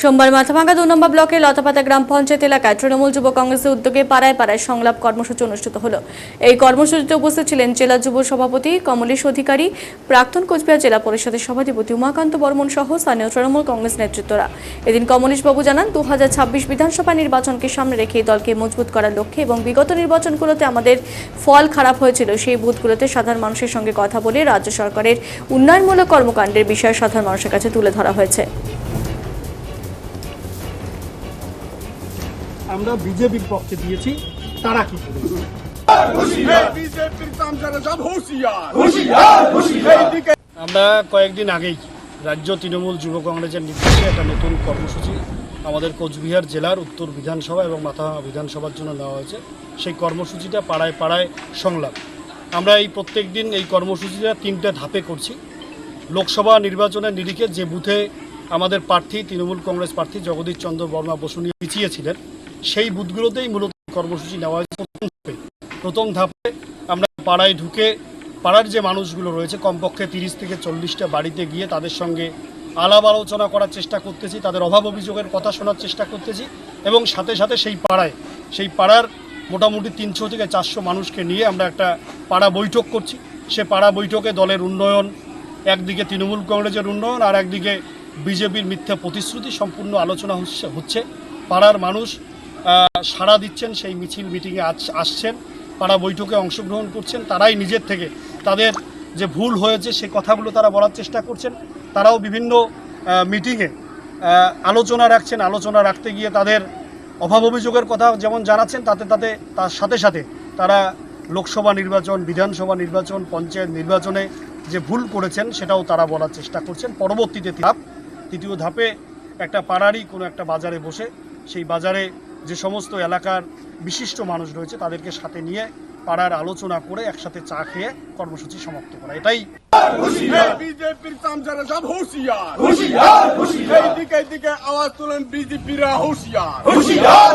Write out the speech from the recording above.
সোমবার মাথাভাঙ্গা দু নম্বর ব্লকের লতাপাতা গ্রাম পঞ্চায়েত এলাকায় তৃণমূল যুব কংগ্রেসের উদ্যোগে পাড়ায় পাড়ায় সংলাপ কর্মসূচি অনুষ্ঠিত হলো। এই কর্মসূচিতে উপস্থিত ছিলেন জেলা যুব সভাপতি, কমলেশ অধিকারী, প্রাক্তন কোচবিহার জেলা পরিষদের সভাধিপতি উমাকান্ত বর্মন সহ স্থানীয় তৃণমূল কংগ্রেস নেতৃত্বরা। এদিন কমলেশবাবু জানান দু হাজার ছাব্বিশ বিধানসভা নির্বাচনকে সামনে রেখে দলকে মজবুত করার লক্ষ্যে এবং বিগত নির্বাচনগুলোতে আমাদের ফল খারাপ হয়েছিল, সেই বুথগুলোতে সাধারণ মানুষের সঙ্গে কথা বলে রাজ্য সরকারের উন্নয়নমূলক কর্মকাণ্ডের বিষয়ে সাধারণ মানুষের কাছে তুলে ধরা হয়েছে। আমরা বিজেপির পক্ষে দিয়েছি, তারা কি আমরা কয়েকদিন আগেই রাজ্য তৃণমূল যুব কংগ্রেসের নির্দেশে একটা নতুন কর্মসূচি আমাদের কোচবিহার জেলার উত্তর বিধানসভা এবং মাথা বিধানসভার জন্য নেওয়া হয়েছে। সেই কর্মসূচিটা পাড়ায় পাড়ায় সংলাপ। আমরা এই প্রত্যেক দিন এই কর্মসূচিটা তিনটে ধাপে করছি। লোকসভা নির্বাচনের নিরিখে যে বুথে আমাদের প্রার্থী, তৃণমূল কংগ্রেস প্রার্থী জগদীশ চন্দ্র বর্মা বসু নিয়ে পিছিয়েছিলেন সেই বুথগুলোতেই মূলত কর্মসূচি নেওয়া হয়েছে। প্রথম ধাপে প্রথম ধাপে আমরা পাড়ায় ঢুকে পাড়ার যে মানুষগুলো রয়েছে, কমপক্ষে তিরিশ থেকে চল্লিশটা বাড়িতে গিয়ে তাদের সঙ্গে আলাপ আলোচনা করার চেষ্টা করতেছি, তাদের অভাব অভিযোগের কথা শোনার চেষ্টা করতেছি এবং সাথে সাথে সেই পাড়ায়, সেই পাড়ার মোটামুটি তিনশো থেকে চারশো মানুষকে নিয়ে আমরা একটা পাড়া বৈঠক করছি। সে পাড়া বৈঠকে দলের উন্নয়ন, একদিকে তৃণমূল কংগ্রেসের উন্নয়ন আর একদিকে বিজেপির মিথ্যা প্রতিশ্রুতি সম্পূর্ণ আলোচনা হচ্ছে পাড়ার মানুষ সাড়া দিচ্ছেন, সেই মিছিল মিটিংয়ে আস- আসছেন পাড়া বৈঠকে অংশগ্রহণ করছেন, তারাই নিজের থেকে তাদের যে ভুল হয়েছে সেই কথাগুলো তারা বলার চেষ্টা করছেন। তারাও বিভিন্ন মিটিংয়ে আলোচনা রাখছেন, আলোচনা রাখতে গিয়ে তাদের অভাব অভিযোগের কথা যেমন জানাচ্ছেন, তাতে তাতে তার সাথে সাথে তারা লোকসভা নির্বাচন, বিধানসভা নির্বাচন, পঞ্চায়েত নির্বাচনে যে ভুল করেছেন, সেটাও তারা বলার চেষ্টা করছেন। পরবর্তীতে ধাপ, তৃতীয় ধাপে একটা পাড়ারই কোনো একটা বাজারে বসে, সেই বাজারে যে সমস্ত এলাকার বিশিষ্ট মানুষ রয়েছে তাদেরকে সাথে নিয়ে পাড়ার আলোচনা করে একসাথে চা খেয়ে কর্মসূচি সমাপ্ত করা। এটাই বিজেপির চামচারা সব হুঁশিয়ার। হুঁশিয়ার হুঁশিয়ার। দিকে দিকে আওয়াজ তোলেন বিজেপিরা হুঁশিয়ার হুঁশিয়ার।